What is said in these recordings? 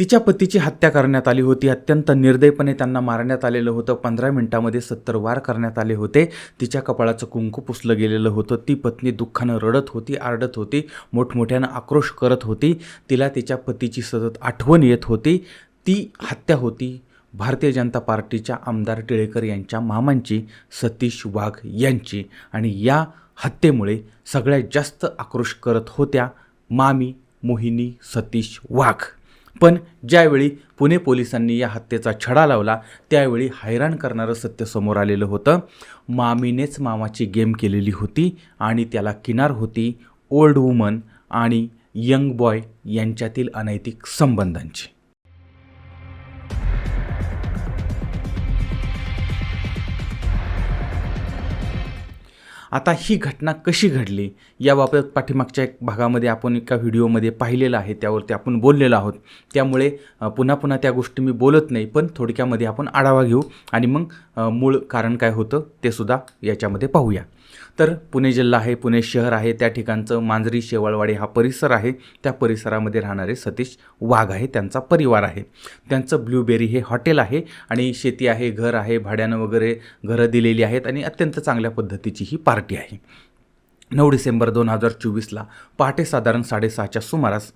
तिच्या पतीची हत्या करण्यात आली होती. अत्यंत निर्दयपणे त्यांना मारण्यात आलेलं होतं. पंधरा मिनिटामध्ये सत्तर वार करण्यात आले होते. तिच्या कपाळाचं कुंकू पुसलं गेलेलं होतं. ती पत्नी दुःखानं रडत होती आरडत होती मोठमोठ्यानं आक्रोश करत होती. तिला तिच्या पतीची सतत आठवण येत होती. ती हत्या होती. भारतीय जनता पार्टीच्या आमदार टिळेकर यांच्या मामांची सतीश वाघ यांची. आणि या हत्येमुळे सगळ्यात जास्त आक्रोश करत होत्या मामी मोहिनी सतीश वाघ. पण ज्यावेळी पुणे पोलिसांनी या हत्येचा छडा लावला त्यावेळी हैराण करणारं सत्य समोर आलेलं होतं. मामीनेच मामाची गेम केलेली होती आणि त्याला किनार होती ओल्ड वुमन आणि यंग बॉय यांच्यातील अनैतिक संबंधांची. आता ही घटना कशी घडली याबाबत पाठीमागच्या एक भागामध्ये आपण एका व्हिडिओमध्ये पाहिलेलं आहे त्यावरती आपण बोललेलो आहोत. त्यामुळे पुन्हा पुन्हा त्या गोष्टी मी बोलत नाही पण थोडक्यामध्ये आपण आढावा घेऊ आणि मग मूळ कारण काय होतं ते सुद्धा याच्यामध्ये पाहूया. तर पुणे जिल्हा आहे पुणे शहर आहे त्या ठिकाणचं मांजरी शेवाळवाडी हा परिसर आहे. त्या परिसरामध्ये राहणारे सतीश वाघ आहे त्यांचा परिवार आहे. त्यांचं ब्लूबेरी हे हॉटेल आहे आणि शेती आहे घर आहे भाड्यानं वगैरे घरं दिलेली आहेत आणि अत्यंत चांगल्या पद्धतीची ही पार्टी आहे. नऊ डिसेंबर दोन हजार चोवीसला पहाटे साधारण साडेसहाच्या सुमारास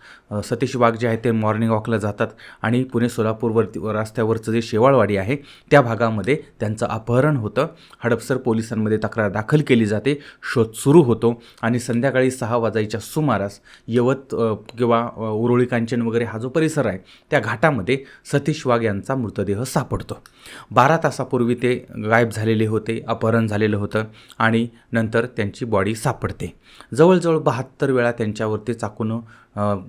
सतीश वाघ जे आहे ते मॉर्निंग वॉकला जातात आणि पुणे सोलापूरवरती रस्त्यावरचं जे शेवाळवाडी आहे त्या भागामध्ये त्यांचं अपहरण होतं. हडपसर पोलिसांमध्ये तक्रार दाखल केली जाते शोध सुरू होतो आणि संध्याकाळी सहा वाजायच्या सुमारास यवत किंवा उरुळी कांचन वगैरे हा जो परिसर आहे त्या घाटामध्ये सतीश वाघ यांचा मृतदेह सापडतो. बारा तासापूर्वी ते गायब झालेले होते अपहरण झालेलं होतं आणि नंतर त्यांची बॉडी सापडते जवळजवळ बहात्तर वेळा त्यांच्यावरती चाकून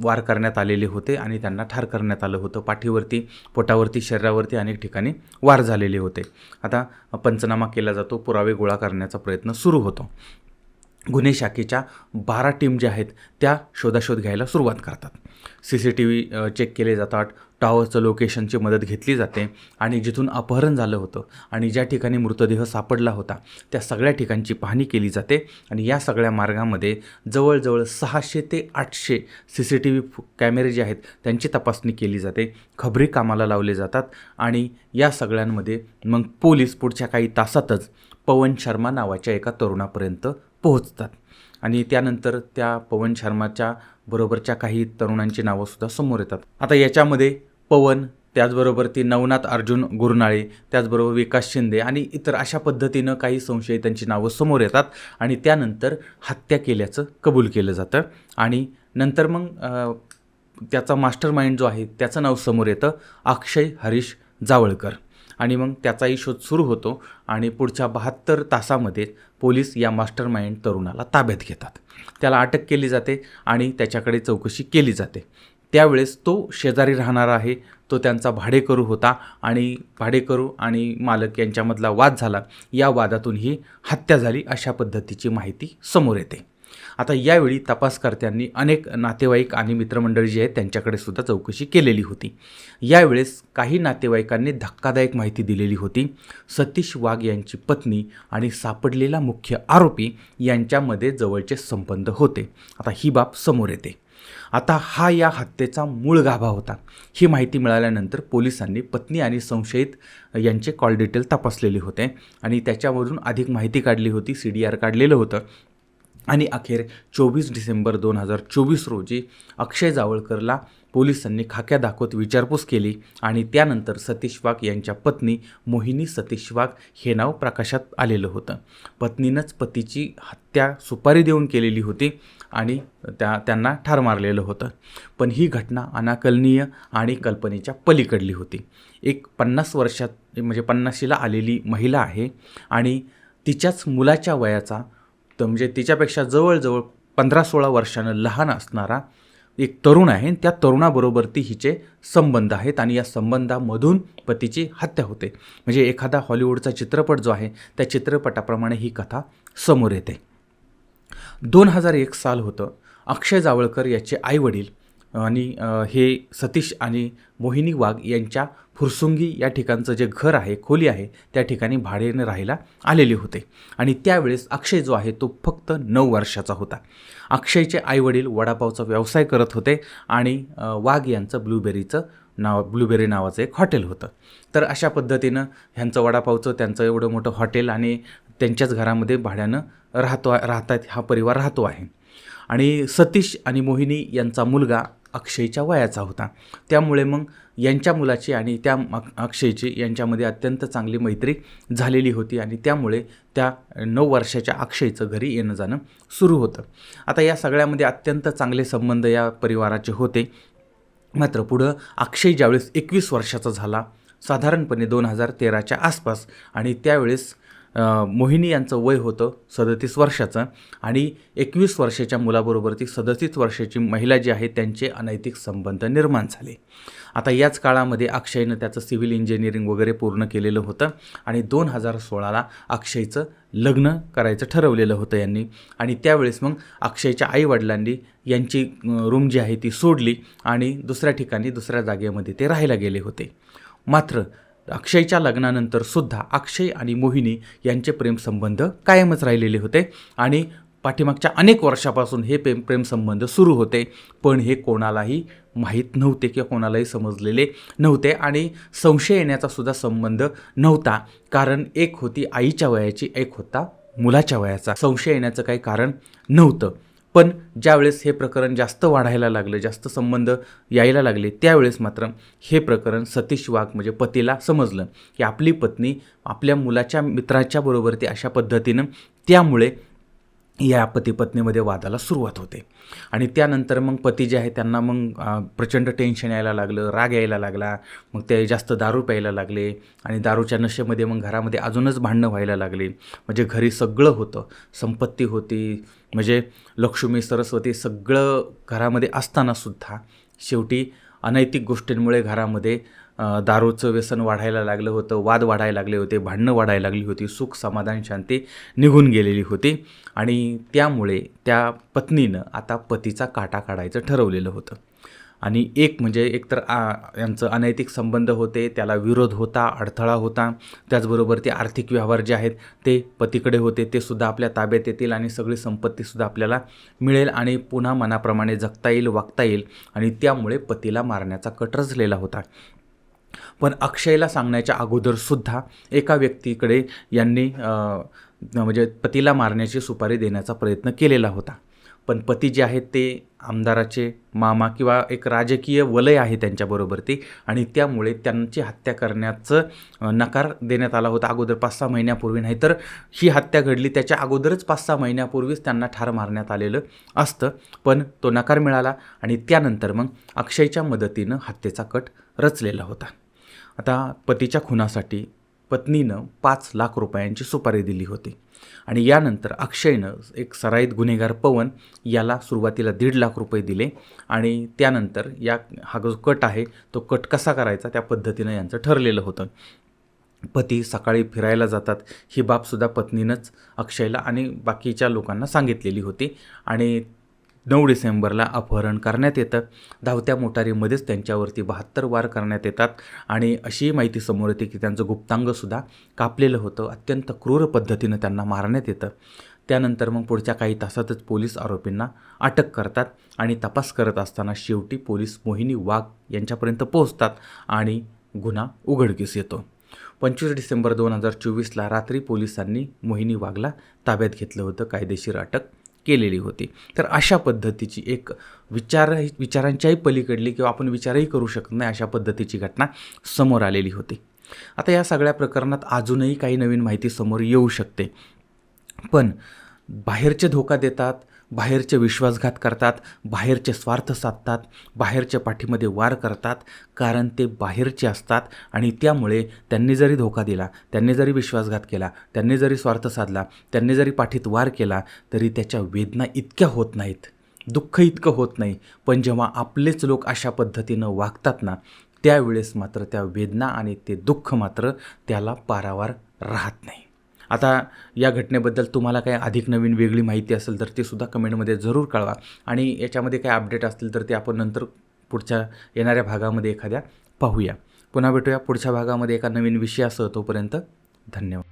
वार करण्यात आलेले होते आणि त्यांना ठार करण्यात आलं होतं. पाठीवरती पोटावरती शरीरावरती अनेक ठिकाणी वार झालेले होते. आता पंचनामा केला जातो पुरावे गोळा करण्याचा प्रयत्न सुरू होतो. गुन्हे शाखेच्या बारा टीम ज्या आहेत त्या शोधाशोध घ्यायला सुरुवात करतात. C C T V check केले जातात टॉवरचं लोकेशनची मदत घेतली जाते आणि जिथून अपहरण झालं होतं आणि ज्या ठिकाणी मृतदेह सापडला होता त्या सगळ्या ठिकाणची पाहणी केली जाते आणि या सगळ्या मार्गामध्ये जवळजवळ सहाशे ते आठशे सी सी टी व्ही कॅमेरे जे आहेत त्यांची तपासणी केली जाते खबरी कामाला लावले जातात आणि या सगळ्यांमध्ये मग पोलीस पुढच्या काही तासातच पवन शर्मा नावाच्या एका तरुणापर्यंत पोहोचतात. आणि त्यानंतर त्या पवन शर्माच्या बरोबरच्या काही तरुणांची नावंसुद्धा समोर येतात. आता याच्यामध्ये पवन त्याचबरोबर ती नवनाथ अर्जुन गुरनाळे त्याचबरोबर विकास शिंदे आणि इतर अशा पद्धतीनं काही संशयितांची नावं समोर येतात आणि त्यानंतर हत्या केल्याचं कबूल केलं जातं. आणि नंतर मग त्याचा मास्टर माइंड जो आहे त्याचं नाव समोर येतं अक्षय हरीश जावळकर. आणि मग त्याचाही शोध सुरू होतो आणि पुढच्या बहात्तर तासामध्ये पोलीस या मास्टर माइंड तरुणाला ताब्यात घेतात. त्याला अटक केली जाते आणि त्याच्याकडे चौकशी केली जाते. त्यावेळेस तो शेजारी राहणारा आहे तो त्यांचा भाडेकरू होता आणि भाडेकरू आणि मालक यांच्यामधला वाद झाला. या वादातून ही हत्या झाली अशा पद्धतीची माहिती समोर येते. आता यावेळी तपासकर्त्यांनी अनेक नातेवाईक आणि मित्रमंडळी जी आहेत त्यांच्याकडे सुद्धा चौकशी केलेली होती. यावेळेस काही नातेवाईकांनी धक्कादायक माहिती दिलेली होती. सतीश वाघ यांची पत्नी आणि सापडलेला मुख्य आरोपी यांच्यामध्ये जवळचे संबंध होते. आता ही बाब समोर येते. आता हा या हत्येचा मूळ गाभा होता. ही माहिती मिळाल्यानंतर पोलिसांनी पत्नी आणि संशयित यांचे कॉल डिटेल तपासलेले होते आणि त्याच्यावरून अधिक माहिती काढली होती सी डी आर काढलेलं होतं. आणि अखेर चोवीस डिसेंबर दोन हजार चोवीस रोजी अक्षय जावळकरला पोलिसांनी खाक्या दाखवत विचारपूस केली आणि त्यानंतर सतीश वाघ यांच्या पत्नी मोहिनी सतीश वाघ हे नाव प्रकाशात आलेलं होतं. पत्नीनंच पतीची हत्या सुपारी देऊन केलेली होती आणि त्या त्यांना ठार मारलेलं होतं. पण ही घटना अनाकलनीय आणि कल्पनेच्या पलीकडली होती. एक पन्नास वर्षात म्हणजे पन्नाशीला आलेली महिला आहे आणि तिच्याच मुलाच्या वयाचा तर म्हणजे तिच्यापेक्षा जवळजवळ पंधरा सोळा वर्षानं लहान असणारा एक तरुण आहे त्या तरुणाबरोबर ती हिचे संबंध आहेत आणि या संबंधामधून पतीची हत्या होते. म्हणजे एखादा हॉलिवूडचा चित्रपट जो आहे त्या चित्रपटाप्रमाणे ही कथा समोर येते. दोन हजार एक साल होतं. अक्षय जावळकर याचे आईवडील आणि हे सतीश आणि मोहिनी वाघ यांच्या फुरसुंगी या ठिकाणचं जे घर आहे खोली आहे त्या ठिकाणी भाड्याने राहायला आलेले होते. आणि त्यावेळेस अक्षय जो आहे तो फक्त नऊ वर्षाचा होता. अक्षयचे आईवडील वडापावचा व्यवसाय करत होते आणि वाघ यांचं ब्लूबेरीचं नाव ब्लूबेरी नावाचं एक हॉटेल होतं. तर अशा पद्धतीनं ह्यांचं वडापावचं त्यांचं एवढं मोठं हॉटेल आणि त्यांच्याच घरामध्ये भाड्यानं राहतो राहतात हा परिवार राहतो आहे. आणि सतीश आणि मोहिनी यांचा मुलगा अक्षयच्या वयाचा होता. त्यामुळे मग यांच्या मुलाची आणि त्या अक्षयची यांच्यामध्ये अत्यंत चांगली मैत्री झालेली होती आणि त्यामुळे त्या नऊ वर्षाच्या अक्षयचं घरी येणं जाणं सुरू होतं. आता या सगळ्यामध्ये अत्यंत चांगले संबंध या परिवाराचे होते. मात्र पुढं अक्षय ज्यावेळेस एकवीस वर्षाचा झाला साधारणपणे दोन हजार तेराच्या आसपास आणि त्यावेळेस मोहिनी यांचं वय होतं सदतीस वर्षाचं आणि एकवीस वर्षाच्या मुलाबरोबर ती सदतीस वर्षाची महिला जी आहे त्यांचे अनैतिक संबंध निर्माण झाले. आता याच काळामध्ये अक्षयनं त्याचं सिव्हिल इंजिनिअरिंग वगैरे पूर्ण केलेलं होतं आणि दोन हजार सोळाला अक्षयचं लग्न करायचं ठरवलेलं होतं यांनी. आणि त्यावेळेस मग अक्षयच्या आईवडिलांनी यांची रूम जी आहे ती सोडली आणि दुसऱ्या ठिकाणी दुसऱ्या जागेमध्ये ते राहायला गेले होते. मात्र अक्षयच्या लग्नानंतर सुद्धा अक्षय आणि मोहिनी यांचे प्रेमसंबंध कायमच राहिलेले होते आणि पाठीमागच्या अनेक वर्षापासून हे प्रेम प्रेमसंबंध सुरू होते. पण हे कोणालाही माहीत नव्हते किंवा कोणालाही समजलेले नव्हते आणि संशय येण्याचा सुद्धा संबंध नव्हता. कारण एक होती आईच्या वयाची एक होता मुलाच्या वयाचा. संशय येण्याचं काही कारण नव्हतं. पण ज्यावेळेस हे प्रकरण जास्त वाढायला लागलं जास्त संबंध यायला लागले त्यावेळेस मात्र हे प्रकरण सतीश वाघ म्हणजे पतीला समजलं की आपली पत्नी आपल्या मुलाच्या मित्राच्या बरोबर ती अशा पद्धतीनं त्यामुळे या पती पत्नीमध्ये वादाला सुरुवात होते. आणि त्यानंतर मग पती जे आहे त्यांना मग प्रचंड टेन्शन यायला लागलं राग यायला लागला. मग ते जास्त दारू प्यायला लागले आणि दारूच्या नशेमध्ये मग घरामध्ये अजूनच भांडणं व्हायला लागले. म्हणजे घरी सगळं होतं. संपत्ती होती. म्हणजे लक्ष्मी सरस्वती सगळं घरामध्ये असतानासुद्धा शेवटी अनैतिक गोष्टींमुळे घरामध्ये दारूचं व्यसन वाढायला लागलं होतं वाद वाढायला लागले होते भांडणं वाढायला लागली होती सुख समाधान शांती निघून गेलेली होती. आणि त्यामुळे त्या पत्नीनं आता पतीचा काटा काढायचं ठरवलेलं होतं. आणि एक म्हणजे एकतर आ यांचं अनैतिक संबंध होते त्याला विरोध होता अडथळा होता. त्याचबरोबर ते आर्थिक व्यवहार जे आहेत ते पतीकडे होते ते सुद्धा आपल्या ताब्यात येतील आणि सगळी संपत्तीसुद्धा आपल्याला मिळेल आणि पुन्हा मनाप्रमाणे जगता येईल वागता येईल. आणि त्यामुळे पतीला मारण्याचा कट रचलेला होता. पण अक्षयला सांगण्याच्या अगोदरसुद्धा एका व्यक्तीकडे यांनी म्हणजे पतीला मारण्याची सुपारी देण्याचा प्रयत्न केलेला होता. पण पती जे आहेत ते आमदाराचे मामा किंवा एक राजकीय वलय आहे त्यांच्याबरोबर ते आणि त्यामुळे त्यांची हत्या करण्याचं नकार देण्यात आला होता अगोदर पाच सहा महिन्यापूर्वी. नाही तर ही हत्या घडली त्याच्या अगोदरच पाच सहा महिन्यापूर्वीच त्यांना ठार मारण्यात आलेलं असतं. पण तो नकार मिळाला आणि त्यानंतर मग अक्षयच्या मदतीनं हत्येचा कट रचलेला होता. आता पतीच्या खुनासाठी पत्नीनं पाच लाख रुपयांची सुपारी दिली होती. आणि यानंतर अक्षयनं एक सराईत गुन्हेगार पवन याला सुरुवातीला दीड लाख रुपये दिले आणि त्यानंतर या हा जो कट आहे तो कट कसा करायचा त्या पद्धतीनं यांचं ठरलेलं होतं. पती सकाळी फिरायला जातात ही बाबसुद्धा पत्नीनंच अक्षयला आणि बाकीच्या लोकांना सांगितलेली होती. आणि नऊ डिसेंबरला अपहरण करण्यात येतं. धावत्या मोटारीमध्येच त्यांच्यावरती बहात्तर वार करण्यात येतात आणि अशी माहिती समोर येते की त्यांचं गुप्तांगसुद्धा कापलेलं होतं. अत्यंत क्रूर पद्धतीनं त्यांना मारण्यात येतं. त्यानंतर मग पुढच्या काही तासातच पोलीस आरोपींना अटक करतात आणि तपास करत असताना शेवटी पोलीस मोहिनी वाघ यांच्यापर्यंत पोहोचतात आणि गुन्हा उघडकीस येतो. पंचवीस डिसेंबर दोन हजार चोवीसला रात्री पोलिसांनी मोहिनी वाघला ताब्यात घेतलं होतं. कायदेशीर अटक केलेली होती. तर अशा पद्धतीची एक विचार विचारांच्याही पलीकडली किंवा आपण विचारही करू शकत नाही अशा पद्धतीची घटना समोर आलेली होती. आता या सगळ्या प्रकरणात अजूनही काही नवीन माहिती समोर येऊ शकते. पण बाहेरचे धोका देतात बाहेरचे विश्वासघात करतात बाहेरचे स्वार्थ साधतात बाहेरच्या पाठीमध्ये वार करतात कारण ते बाहेरचे असतात आणि त्यामुळे त्यांनी जरी धोका दिला त्यांनी जरी विश्वासघात केला त्यांनी जरी स्वार्थ साधला त्यांनी जरी पाठीत वार केला तरी त्याच्या वेदना इतक्या होत नाहीत. दुःख इतकं होत नाही. पण जेव्हा आपलेच लोक अशा पद्धतीनं वागतात ना त्यावेळेस मात्र त्या वेदना आणि ते दुःख मात्र त्याला पारावार राहत नाही. आता या घटनेबद्दल तुम्हाला काही अधिक नवीन वेगळी माहिती असेल तर ते सुद्धा कमेंटमध्ये जरूर कळवा. आणि याच्यामध्ये काही अपडेट असतील तर ते आपण नंतर पुढच्या येणाऱ्या भागामध्ये एखाद्या पाहूया. पुन्हा भेटूया पुढच्या भागामध्ये एका नवीन विषयासह तोपर्यंत धन्यवाद.